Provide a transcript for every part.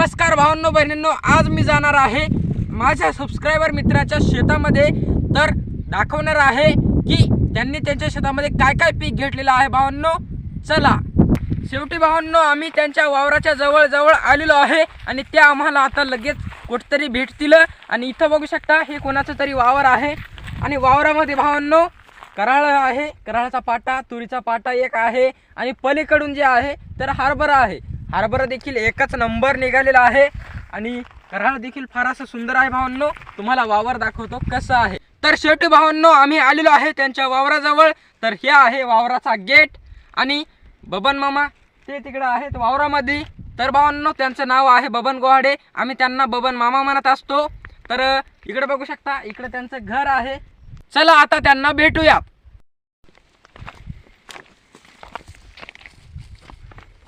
नमस्कार भावांनो बहिणींनो आज मी जाणार आहे माझ्या सबस्क्रायबर मित्राच्या शेतामध्ये. तर दाखवणार आहे की त्यांनी त्यांच्या शेतामध्ये काय काय पीक घेतलेलं आहे भावांनो. चला. शेवटी भावांनो आम्ही त्यांच्या वावराच्या जवळजवळ आलेलो आहे आणि त्या आम्हाला आता लगेच कुठतरी भेटतील. आणि इथं बघू शकता हे कोणाचं तरी वावर आहे. आणि वावरामध्ये भावांनो कराळ आहे. कराळाचा पाटा तुरीचा पाटा एक आहे. आणि पलीकडून जे आहे तर हरभरा आहे. हरभरा देखील एकच नंबर निघालेला आहे. आणि कराळ देखील फार असं सुंदर आहे भावांनो. तुम्हाला वावर दाखवतो कसं आहे. तर शेवटी भावांनो आम्ही आलेलो आहे त्यांच्या वावराजवळ. तर हे आहे वावराचा गेट. आणि बबन मामा ते तिकडं आहेत वावरामध्ये. तर भावांनो त्यांचं नाव आहे बबन गोहाडे. आम्ही त्यांना बबन मामा म्हणत असतो. तर इकडे बघू शकता इकडे त्यांचं घर आहे. चला आता त्यांना भेटूया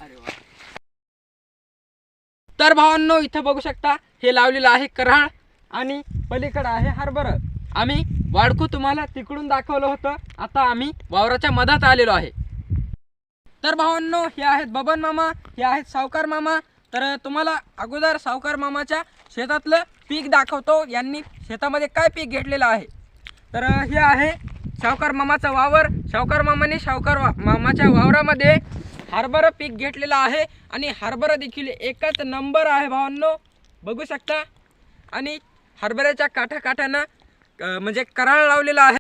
अरे वा. तर भावांनो इथं बघू शकता हे लावलेलं आहे कराळ आणि पलीकडं आहे हरभरं. आम्ही वाडकू तुम्हाला तिकडून दाखवलं होतं. आता आम्ही वावराच्या मधात आलेलो आहे. तर भावांनो हे आहेत बबन मामा हे आहेत सावकार मामा. तर तुम्हाला अगोदर सावकार मामाच्या शेतातलं पीक दाखवतो. यांनी शेतामध्ये काय पीक घेतलेलं आहे? तर हे आहे सावकार मामाचा वावर. सावकार मामाने सावकार वा मामाच्या वावरामध्ये हरभरा पीक घेतलेलं आहे आणि हरभरा देखील एकच नंबर आहे भावांनो. बघू शकता. आणि हरभऱ्याच्या काठाकाठानं म्हणजे कराळ लावलेला आहे.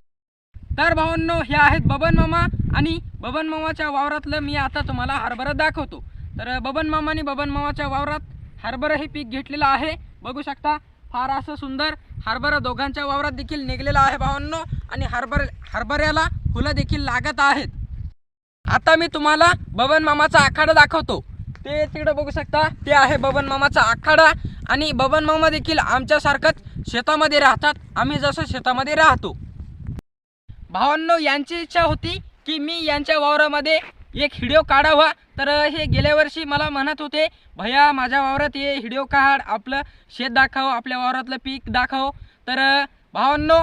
तर भावांनो हे आहेत बबन मामा आणि बबन मामाच्या वावरातलं मी आता तुम्हाला हरभरा दाखवतो. तर बबन मामाने बबन मामाच्या वावरात हरभरा हे पीक घेतलेलं आहे. बघू शकता फार असं सुंदर हरभरा दोघांच्या वावरात देखील निघलेला आहे भावांनो. आणि हरभर हरभऱ्याला फुलं देखील लागत आहेत. आता मी तुम्हाला बबन मामाचा आखाडा दाखवतो. ते तिकडे बघू शकता ते आहे बबन मामाचा आखाडा आणि बबन मामा देखील आमच्यासारखंच शेतामध्ये राहतात. आम्ही जसं शेतामध्ये राहतो. भावांनो यांची इच्छा होती की मी यांच्या वावरामध्ये एक व्हिडिओ काढावा. तर हे गेल्या वर्षी मला म्हणत होते भैया माझ्या वावरात ये व्हिडिओ काढ आपलं शेत दाखव आपल्या वावरातलं पीक दाखव. तर भावांनो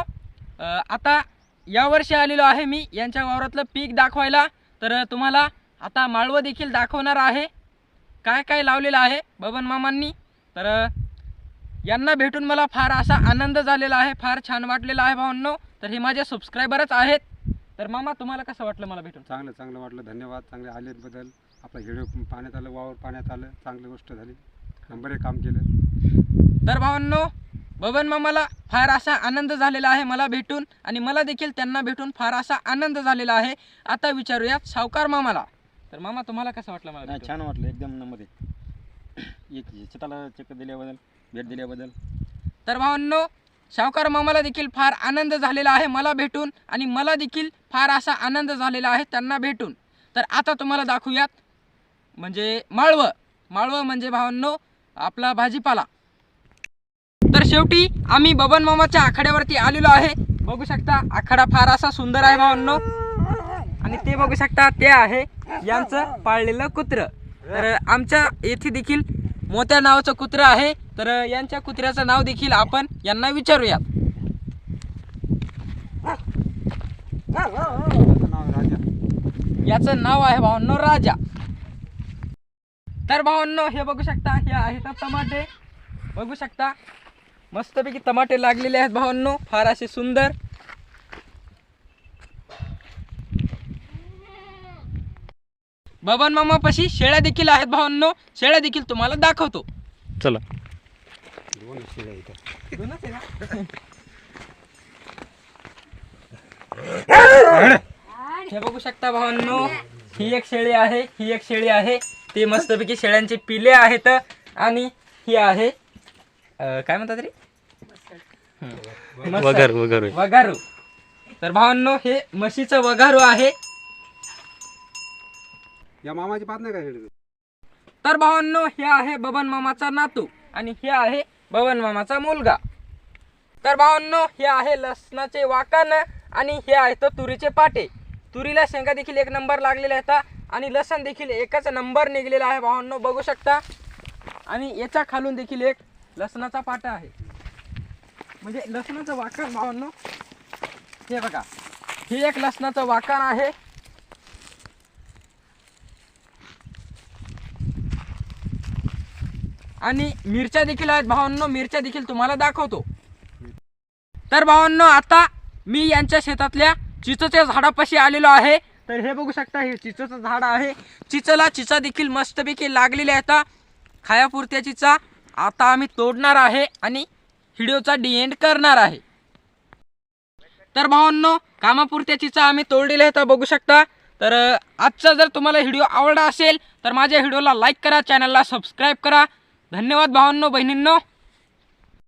आता यावर्षी आलेलो आहे मी यांच्या वावरातलं पीक दाखवायला. तर तुम्हाला आता माळवं देखील दाखवणार आहे. काय काय लावलेलं आहे बबन मामांनी? तर यांना भेटून मला फार असा आनंद झालेला आहे फार छान वाटलेला आहे भावांनो. तर हे माझे सबस्क्रायबरच आहेत. तर मामा तुम्हाला कसं वाटलं मला भेटून? चांगलं चांगलं वाटलं. धन्यवाद. चांगले आलेबद्दल आपला व्हिडिओ पाण्यात आलं वावर पाण्यात आलं. चांगली गोष्ट झाली. नंबर एक काम केलं. तर भावांनो बबन मामाला फार असा आनंद झालेला आहे मला भेटून आणि मला देखील त्यांना भेटून फार असा आनंद झालेला आहे. आता विचारूयात सावकार मामाला. तर मामा तुम्हाला कसं वाटलं मला भेटून? छान वाटलं एकदम नंबर एक शेताला चक्कर दिल्याबद्दल भेट दिल्याबद्दल. तर भावांनो सावकार मामाला देखील फार आनंद झालेला आहे मला भेटून आणि मला देखील फार असा आनंद झालेला आहे त्यांना भेटून. तर आता तुम्हाला दाखवूयात म्हणजे माळवं. माळवं म्हणजे भावांनो आपला भाजीपाला. शेवटी आम्ही बबन मामाच्या आखाड्यावरती आलेलो आहे. बघू शकता आखाडा फार असा सुंदर आहे भावांनो. आणि ते बघू शकता ते आहे यांचं पाळलेलं कुत्र. तर आमच्या येथे देखील मोत्या नावाचं कुत्र आहे. तर यांच्या कुत्र्याचं नाव देखील आपण यांना विचारूया. राजा याचं नाव आहे भावांनो राजा. तर भावांनो हे बघू शकता हे आहेत टमाटे बघू शकता मस्तपैकी टमाटे लागलेले आहेत भावांनो फार असे सुंदर. बबन मामापाशी शेळ्या देखील आहेत भावांनो शेळ्या देखील तुम्हाला दाखवतो. चला. हे बघू शकता भावांनो ही एक शेळी आहे ही एक शेळी आहे. ते मस्तपैकी शेळ्यांचे पिले आहेत आणि ही आहे काय म्हणतात रे वगर वगर वगारू तर भावांनो हे म्हशीचं वगारू आहे. या मामाची पाच नाही का शेळी तर भावांनो हे आहे बबन मामाचा नातू आणि हे आहे बबन मामाचा मुलगा. तर भावांनो हे आहे लसणाचे वाकण आणि हे आहेत तुरीचे पाटे. तुरीला शेंगा देखील एक नंबर लागलेला आहेत आणि लसण देखील एकच नंबर निघलेला आहे. भावांनो बघू शकता. आणि याच्या खालून देखील एक लसणाचा पाटा आहे. म्हणजे लसणाचं वाकण भावांनो. हे बघा. हे एक लसणाचं वाकण आहे. आणि मिरच्या देखील आहेत भावांनो. मिरच्या देखील तुम्हाला दाखवतो. तर भावांनो आता मी यांच्या शेतातल्या चिचच्या झाडापाशी आलेलो आहे. तर हे बघू शकता हे चिचचं झाड आहे. चिचला चिचा देखील मस्तपैकी लागलेली आहे आता खायापुरत्या चिचा आता आम्ही तोडणार आहे आणि व्हिडिओचा डी एंड करणार आहे. तर भावांनो कामापुरत्या चिचा आम्ही तोडलेल्या आहेत बघू शकता. तर आजचा जर तुम्हाला व्हिडिओ आवडला असेल तर माझ्या व्हिडिओला लाईक करा चॅनलला सबस्क्राईब करा. धन्यवाद भावांनो बहिणींनो.